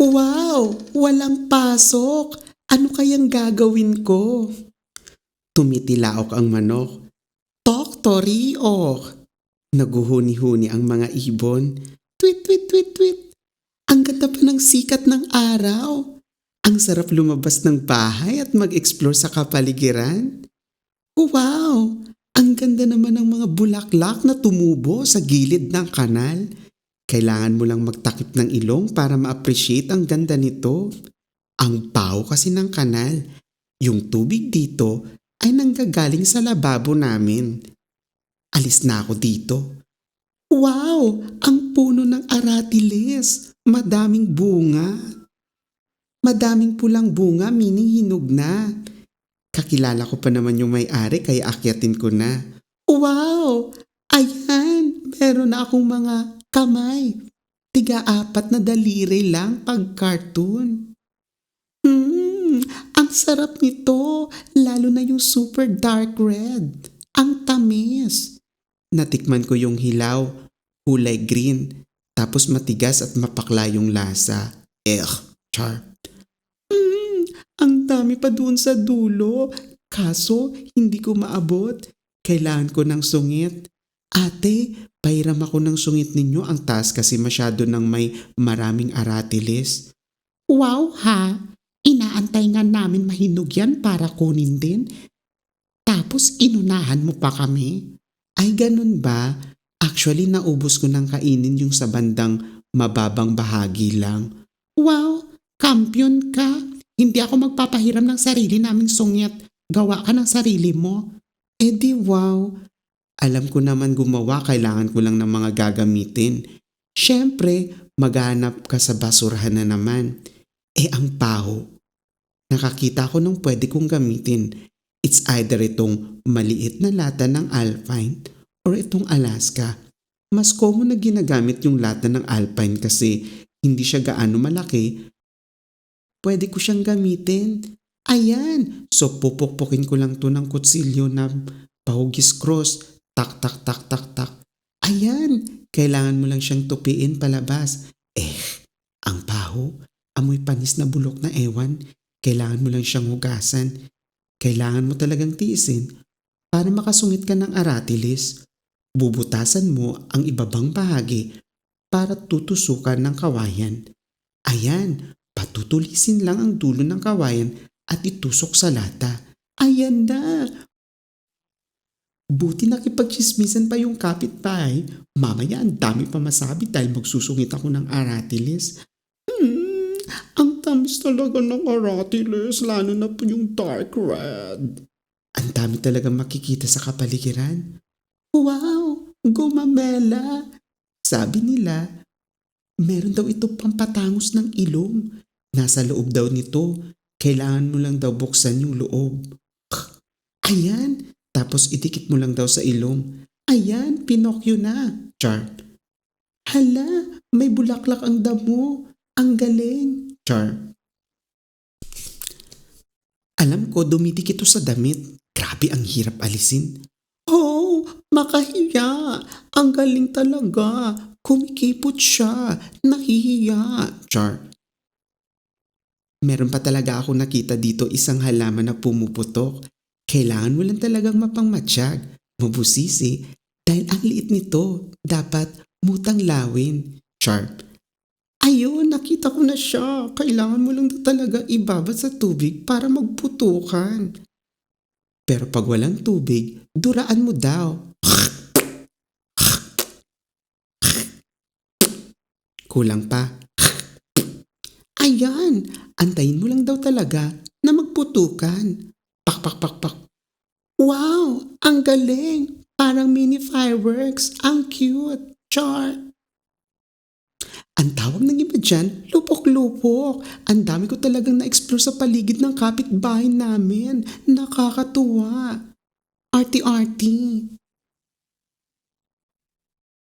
Wow! Walang pasok! Ano kayang gagawin ko? Tumitilaok ang manok. Tok, toriok! Naguhuni-huni ang mga ibon. Tweet, tweet, tweet, tweet! Ang ganda pa ng sikat ng araw. Ang sarap lumabas ng bahay at mag-explore sa kapaligiran. Wow! Ang ganda naman ng mga bulaklak na tumubo sa gilid ng kanal. Kailangan mo lang magtakip ng ilong para ma-appreciate ang ganda nito. Ang pao kasi ng kanal. Yung tubig dito ay nanggagaling sa lababo namin. Alis na ako dito. Wow! Ang puno ng aratiles. Madaming bunga. Madaming pulang bunga, meaning hinog na. Kakilala ko pa naman yung may-ari kaya akyatin ko na. Wow! Ayan! Meron na akong mga kamay. Tiga-apat na daliri lang pag cartoon. Hmm, ang sarap nito. Lalo na yung super dark red. Ang tamis. Natikman ko yung hilaw, kulay green, tapos matigas at mapakla yung lasa. Eh, char. Hmm, ang dami pa doon sa dulo. Kaso, hindi ko maabot. Kailangan ko ng sungit. Ate, pairam ako ng sungit ninyo. Ang taas kasi masyado ng may maraming aratilis. Wow ha! Inaantay nga namin mahinog yan para kunin din. Tapos inunahan mo pa kami. Ay ganun ba? Actually naubos ko ng kainin yung sa bandang mababang bahagi lang. Wow! Kampiyon ka! Hindi ako magpapahiram ng sarili naming sungit. Gawa ka ng sarili mo. Eh di wow! Alam ko naman gumawa, kailangan ko lang ng mga gagamitin. Siyempre, maghanap ka sa basurahan na naman. Eh ang paho. Nakakita ko nung pwede kong gamitin. It's either itong maliit na lata ng Alpine or itong Alaska. Mas common na ginagamit yung lata ng Alpine kasi hindi siya gaano malaki. Pwede ko siyang gamitin. Ayan! So pupukpukin ko lang to ng kutsilyo na pahugis cross. Tak, tak, tak, tak, tak. Ayan! Kailangan mo lang siyang tupiin palabas. Eh, ang paho, amoy panis na bulok na ewan. Kailangan mo lang siyang hugasan. Kailangan mo talagang tiisin para makasungit ka ng aratilis. Bubutasan mo ang ibabang bahagi para tutusukan ng kawayan. Ayan, patutulisin lang ang dulo ng kawayan at itusok sa lata. Ayan na! Buti nakipagchismisan pa yung kapitbahay. Mamaya ang dami pa masabi dahil magsusungit ako ng aratilis. Hmm, ang tamis talaga ng aratilis, lalo na po yung dark red. Ang dami talaga makikita sa kapaligiran. Wow! Gumamela! Sabi nila, meron daw ito pampatangos ng ilong. Nasa loob daw nito. Kailangan mo lang daw buksan yung loob. Ayan! Tapos idikit mo lang daw sa ilong. Ayan, Pinocchio na. Char. Hala, may bulaklak ang damo. Ang galing. Char. Alam ko, dumidikit ito sa damit. Grabe ang hirap alisin. Oh, makahiya. Ang galing talaga. Kumikipot siya. Nahihiya. Char. Meron pa talaga ako nakita dito isang halaman na pumuputok. Kailangan mo lang talagang mapangmatsyag, mabusisi, dahil ang liit nito, dapat mutang lawin. Sharp. Ayun, nakita ko na siya. Kailangan mo lang talaga ibabad sa tubig para magputukan. Pero pag walang tubig, duraan mo daw. Kulang pa. Ayan, antayin mo lang daw talaga na magputukan. Pak, pak, pak, pak. Wow, ang galing. Parang mini fireworks. Ang cute. Char. Ang tawag ng iba dyan, lupok-lupok. Ang dami ko talagang na-explore sa paligid ng kapitbahay namin. Nakakatuwa. Arty-arty.